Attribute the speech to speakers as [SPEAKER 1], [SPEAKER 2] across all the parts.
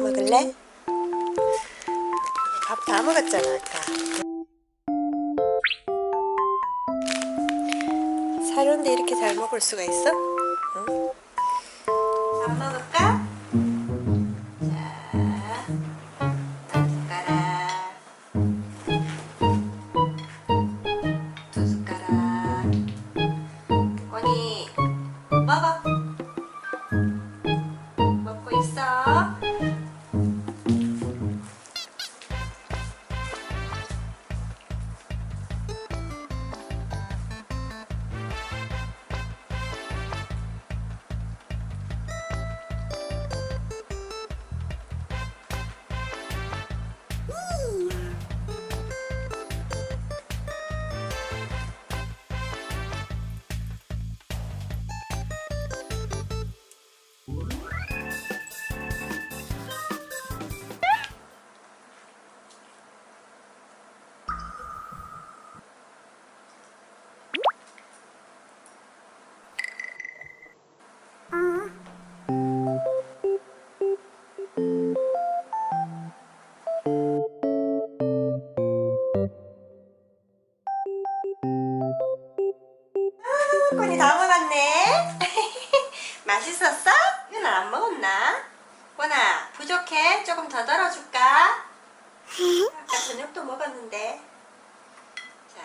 [SPEAKER 1] 먹을래? 밥 다 먹었잖아 아까 사료인데 이렇게 잘 먹을 수가 있어? 응? 밥 먹을까? 원아 부족해? 조금 더 덜어줄까? 아까 저녁도 먹었는데. 자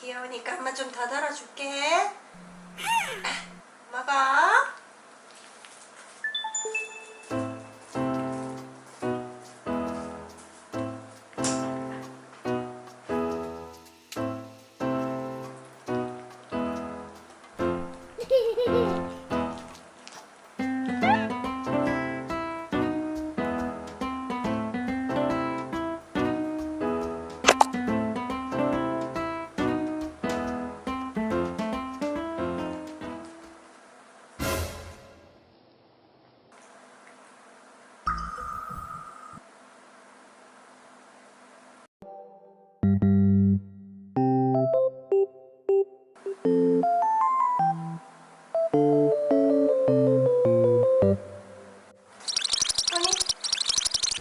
[SPEAKER 1] 귀여우니까 엄마 좀 더 덜어줄게.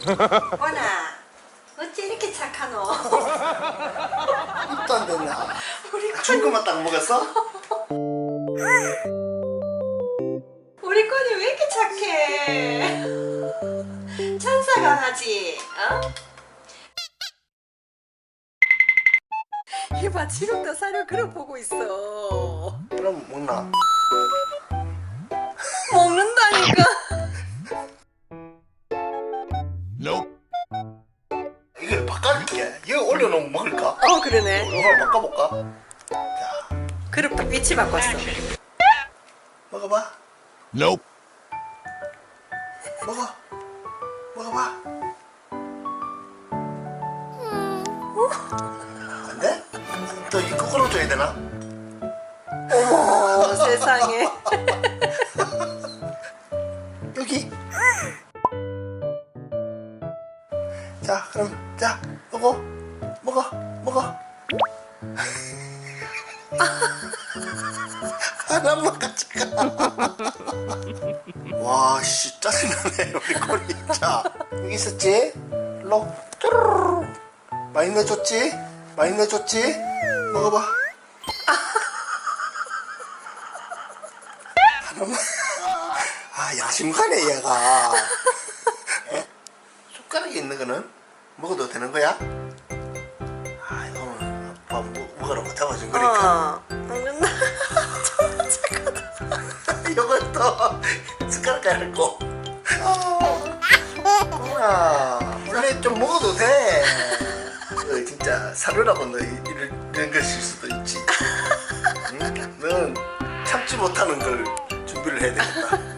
[SPEAKER 1] 원아 어찌 이렇게 착하노?
[SPEAKER 2] 입도 안 됐나?
[SPEAKER 1] 우리
[SPEAKER 2] 준 것만 딱 먹었어?
[SPEAKER 1] 우리 꾼이 왜 이렇게 착해? 천사 강아지, 어? 이봐, 지금도 사료 그려 보고 있어.
[SPEAKER 2] 그럼 먹나?
[SPEAKER 1] 그릇도 위치 바꿨어.
[SPEAKER 2] 먹어봐.
[SPEAKER 3] Nope.
[SPEAKER 2] 먹어. 먹어봐. 안 돼? 또 이거 끌어줘야 되나? 하나만 가져가. 와, 씨 짜증나네 우리 꼴이. 자, 여기 있었지? 일로. 뚜루루루. 많이 내줬지? 많이 내줬지? 먹어봐. 하나만. 아 야심가네 얘가 에? 숟가락에 있는 거는 먹어도 되는 거야? 먹으라고 잡아준 거니까.
[SPEAKER 1] 어, 먹는다.
[SPEAKER 2] 이것도 숟가락에 할거. 아 원래 좀 먹어도 돼. 너 진짜 사료라고 너 이런, 이런 것일 수도 있지. 응? 넌 참지 못하는 걸 준비를 해야 되겠다